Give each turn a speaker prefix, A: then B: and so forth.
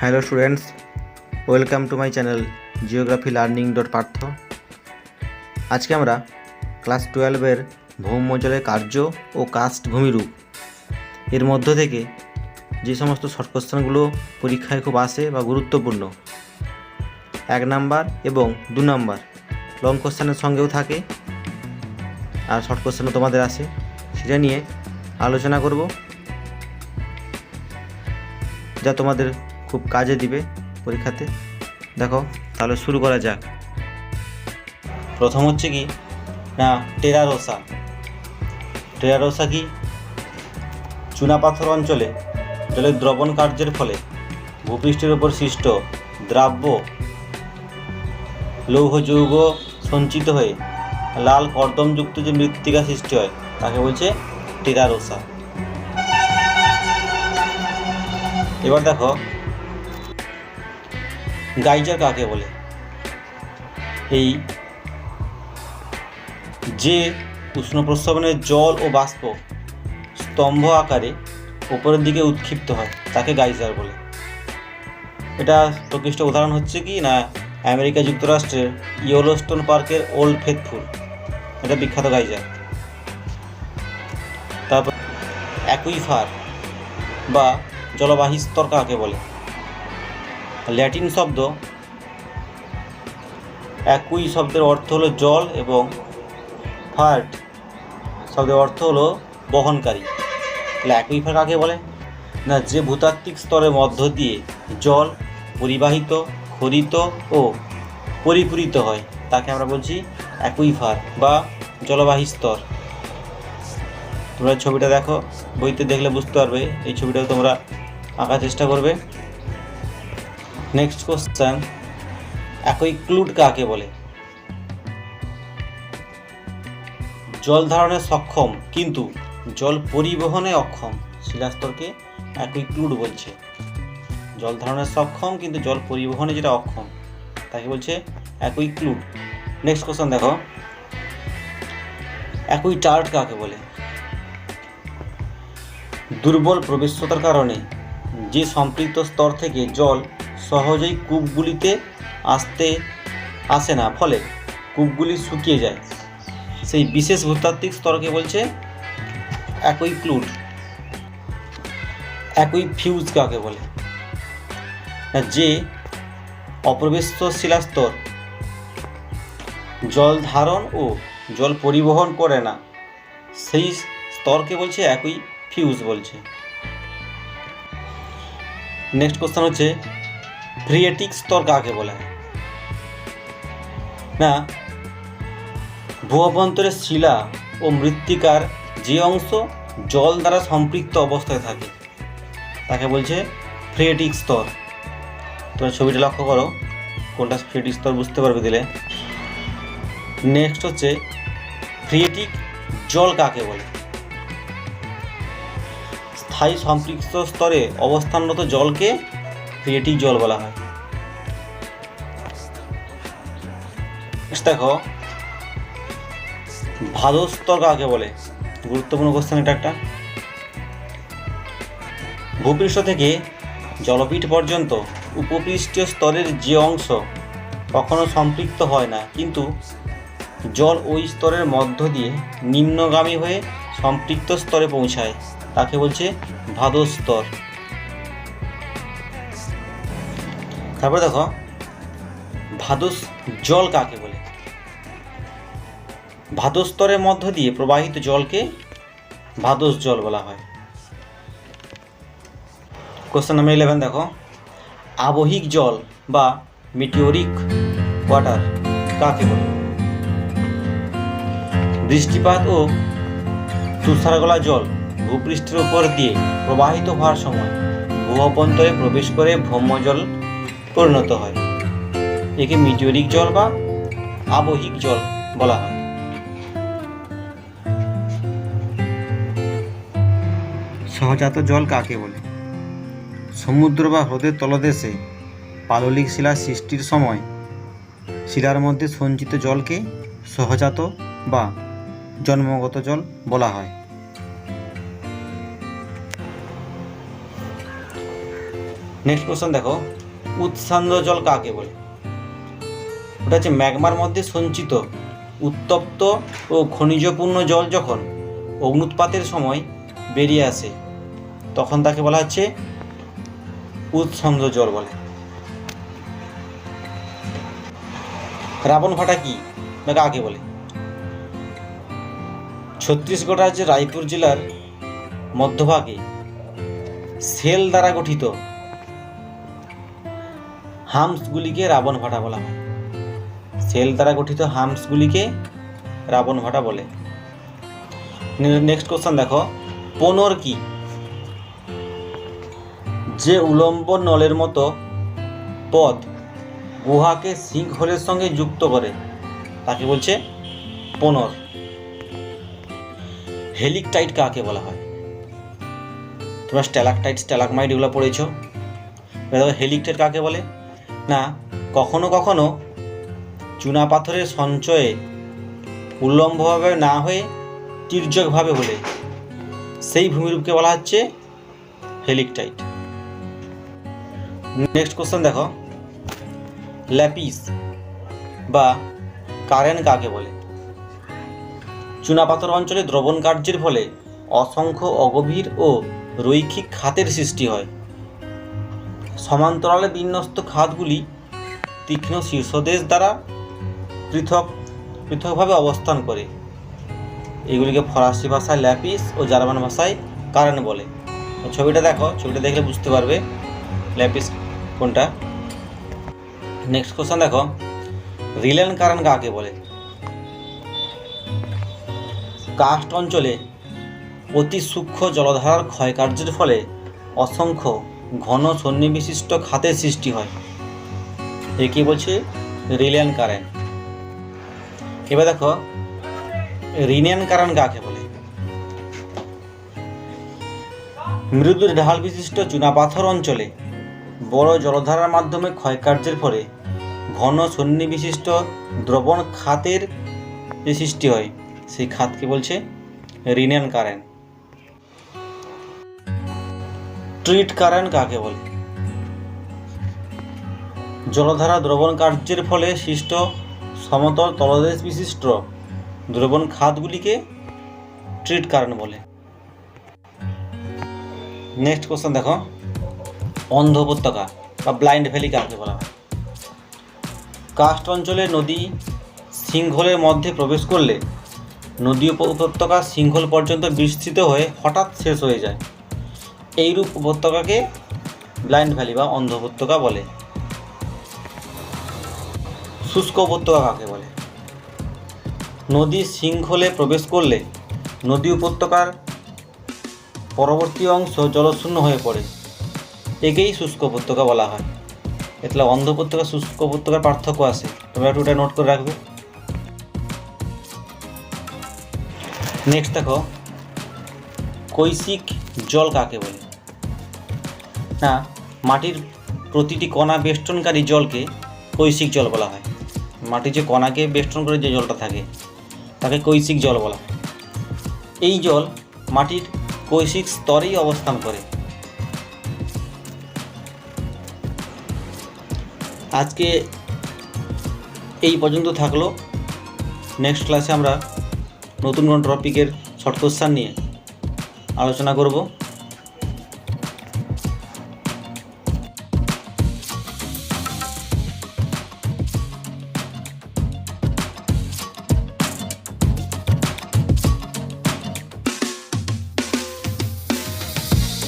A: Hello students, welcome to my channel geography learning dot Partha. আজকে আমরা class টুয়েলভের ভৌমজলের কার্য ও কাস্ট ভূমিরূপ এর মধ্য থেকে যে সমস্ত শর্ট কোশ্চেনগুলো পরীক্ষায় খুব আসে বা গুরুত্বপূর্ণ, এক নাম্বার এবং দু নাম্বার লং কোশ্চেনের সঙ্গেও থাকে আর শর্ট কোশ্চেনও তোমাদের আসে, সেটা নিয়ে আলোচনা করব। যা তোমাদের খুব কাজে দিবে পরীক্ষাতে। দেখো, তাহলে শুরু করা যাক। প্রথম হচ্ছে কি? না, টেরারোসা। টেরারোসা কি? চুনাপাথর অঞ্চলে, জলের দ্রবণ কার্যের ফলে ভূপৃষ্ঠের উপর সৃষ্ট দ্রাব্য লৌহ যৌগ সঞ্চিত হয়ে লাল কর্দমযুক্ত যে মৃত্তিকা সৃষ্টি হয়, তাকে বলছে টেরারোসা। এবার দেখো গাইজার কাকে বলে? এই যে উষ্ণ প্রস্রবণের জল ও বাষ্প স্তম্ভ আকারে উপরের দিকে উৎক্ষিপ্ত হয়, তাকে গাইজার বলে। এটা প্রকৃষ্ট উদাহরণ হচ্ছে কি না, আমেরিকা যুক্তরাষ্ট্রের ইয়োলোস্টোন পার্কের ওল্ড ফেথফুল। এটা বিখ্যাত গাইজার। তারপর অ্যাকুইফার বা জলবাহী স্তর কাকে বলে? ল্যাটিন শব্দ অ্যাকুই শব্দের অর্থ হলো জল এবং ফার্ট। শব্দের অর্থ হলো বহনকারী। তাহলে অ্যাকুইফার কাকে বলে? না, যে ভূতাত্ত্বিক স্তরের মধ্য দিয়ে জল পরিবাহিত, খরিত ও পরিপূরিত হয়, তাকে আমরা বলছি অ্যাকুইফার বা জলবাহী স্তর। তোমরা ছবিটা দেখো, বইতে দেখলে বুঝতে পারবে, এই ছবিটাও তোমরা আঁকার চেষ্টা করবে। নেক্সট কোশ্চেন একই ক্লুড কাকে বলে? জল ধারণে সক্ষম, কিন্তু জল পরিবহনে অক্ষম। শিলাস্তরকে একই ক্লুড বলছে। জল ধারণে সক্ষম, কিন্তু জল পরিবহনে যেটা অক্ষম, তাকে বলছে একই ক্লুড নেক্সট কোশ্চেন দেখো। একই টার্ট কাকে বলে? দুর্বল প্রবেশ্যতার কারণে যে সম্পৃক্ত স্তর থেকে জল সহজেই কূপগুলিতে আসতে আসে না, ফলে কূপগুলি শুকিয়ে যায়। সেই বিশেষ ভূতাত্ত্বিক স্তরকে বলছে একই ক্লুড একই ফিউজ কাকে বলে? যে অপ্রবেশ্য শিলাস্তর জল ধারণ ও জল পরিবহন করে না, সেই স্তরকে বলছে একই ফিউজ বলছে। নেক্সট কোশ্চেন হচ্ছে ফ্রিয়েটিক স্তর কাকে বলে? না ভূ অভ্যন্তরের শিলা ও মৃত্তিকার যে অংশ জল দ্বারা সম্পৃক্ত অবস্থায় থাকে, তাকে বলছে ফ্রিয়েটিক স্তর। তোমরা ছবিটা লক্ষ্য করো, কোনটা ফ্রিয়েটিক স্তর বুঝতে পারবে দিলে। নেক্সট হচ্ছে ফ্রিয়েটিক জল কাকে বলে? স্থায়ী সম্পৃক্ত স্তরে অবস্থানরত জলকে ফ্রিয়েটিক জল বলা হয়। দেখো, ভাদস্তর কাকে বলে? গুরুত্বপূর্ণ কোশ্চেন এটা একটা। ভূপৃষ্ঠ থেকে জলপীঠ পর্যন্ত উপপৃষ্ঠীয় স্তরের যে অংশ কখনো সম্পৃক্ত হয় না, কিন্তু জল ওই স্তরের মধ্য দিয়ে নিম্নগামী হয়ে সম্পৃক্ত স্তরে পৌঁছায়, তাকে বলছে ভাদস্তর। তারপরে দেখো, ভাদস জল কাকে বলে? ভাদস্তরের মধ্য দিয়ে প্রবাহিত জলকে ভাদস জল বলা হয়। কোশ্চেন নাম্বার ইলেভেন দেখো, আবহিক জল বা মিটিওরিক ওয়াটার কাকে বলে? বৃষ্টিপাত ও তুষারগলা জল ভূপৃষ্ঠের উপর দিয়ে প্রবাহিত হওয়ার সময় ভূ অভ্যন্তরে প্রবেশ করে ভৌমজল পরিণত হয়। একে মিটিওরিক জল বা আবহিক জল বলা হয়। সহজাত জল কাকে বলে? সমুদ্র বা হ্রদের তলদেশে পাললিক শিলা সৃষ্টির সময় শিলার মধ্যে সঞ্চিত জলকে সহজাত বা জন্মগত জল বলা হয়। নেক্সট কোশ্চেন দেখো। উৎসান্দ জল কাকে বলে? ওটা হচ্ছে ম্যাগমার মধ্যে সঞ্চিত, উত্তপ্ত ও খনিজপূর্ণ জল যখন অগ্নুৎপাতের সময় বেরিয়ে আসে, তখন তাকে বলা হচ্ছে উৎসন্দ জল বলে। রাবণ ভাটা কি কাকে বলে? ছত্তিশগড় রাজ্যের রায়পুর জেলার মধ্যভাগে সেল দ্বারা গঠিত হামসগুলিকে রাবণ ভাটা বলা হয়। সেল দ্বারা গঠিত হামসগুলিকে রাবণ ভাটা বলে। নেক্সট কোশ্চেন দেখো। পোনর কি? যে উলম্ব নলের মতো পথ গুহাকে সিঙ্ক হোলের সঙ্গে যুক্ত করে, তাকে বলছে পোনর। হেলিকটাইট কাকে বলা হয়? তোমরা স্ট্যালাকটাইট, স্ট্যালাকমাইট এগুলো পড়েছ। দেখো, হেলিকটাইট কাকে বলে? না, কখনো কখনো চুনা পাথরের সঞ্চয়ে উল্লম্বভাবে না হয়ে তির্যকভাবে হলে সেই ভূমিরূপকে বলা হচ্ছে হেলিকটাইট। নেক্সট কোশ্চেন দেখো। ল্যাপিস বা কারেন কাকে বলে? চুনাপাথর অঞ্চলে দ্রবণ কার্যের ফলে অসংখ্য অগভীর ও রৈখিক খাতের সৃষ্টি হয়। সমান্তরালে বিন্যস্ত খাতগুলি তীক্ষ্ণ শীর্ষদেশ দ্বারা পৃথক, পৃথকভাবে অবস্থান করে। এগুলিকে ফরাসি ভাষায় ল্যাপিস ও জার্মান ভাষায় কারেন বলে। ছবিটা দেখো, ছবিটা দেখলে বুঝতে পারবে ল্যাপিস কোনটা। নেক্সট কোশ্চেন দেখো, রিলেন কারেন কাকে বলে? কাস্ট অঞ্চলে অতি সূক্ষ্ম জলধারার ক্ষয়কার্যের ফলে অসংখ্য ঘন সন্নিবিশিষ্ট খাতের সৃষ্টি হয়। একে বলছে? রিলিয়ান কারেন্ট এবার দেখো রিনিয়ান কারেন্ট কাকে বলে? মৃদু ঢাল বিশিষ্ট চুনাপাথর অঞ্চলে বড় জলধারার মাধ্যমে ক্ষয়কার্যের ফলে ঘন সন্নিবিশিষ্ট দ্রবণ খাতের যে সৃষ্টি হয়। সেই খাতকে বলছে? রিনিয়ান কারেন্ট ট্রিট কারেন্ট কাকে বলে? জলধারা দ্রবণ কার্যের ফলে সৃষ্ট সমতল তলদেশ বিশিষ্ট দ্রবণ খাতগুলিকে ট্রিট কারেন্ট বলে। নেক্সট কোশ্চেন দেখো। অন্ধ উপত্যকা বা ব্লাইন্ড ভ্যালি কাকে বলা হয়? কাস্ট অঞ্চলে নদী সিংহলের মধ্যে প্রবেশ করলে নদী উপ- উপত্যকা সিংহল পর্যন্ত বিস্তৃত হয়ে হঠাৎ শেষ হয়ে যায়। এইরূপ উপত্যকাকে ব্লাইন্ড ভ্যালি বা অন্ধ উপত্যকা বলে। শুষ্ক উপত্যকা কাকে বলে? নদী শৃঙ্খলে প্রবেশ করলে নদী উপত্যকার পরবর্তী অংশ জলশূন্য হয়ে পড়ে। একেই শুষ্ক উপত্যকা বলা হয়। এতলা অন্ধ উপত্যকা, শুষ্ক উপত্যকার পার্থক্য আছে। তোমরা একটু ওটা নোট করে রাখবে। নেক্সট দেখো, কৈশিক জল কাকে বলে? না, মাটির প্রতিটি কণা বেষ্টনকারী জলকে কৈশিক জল বলা হয়। মাটির যে কণাকে বেষ্টন করে যে জলটা থাকে, তাকে কৈশিক জল বলা হয়। এই জল মাটির কৈশিক স্তরেই অবস্থান করে। আজকে এই পর্যন্ত থাকল। নেক্সট ক্লাসে আমরা নতুন কোনো টপিকের শর্ট নিয়ে আলোচনা করব।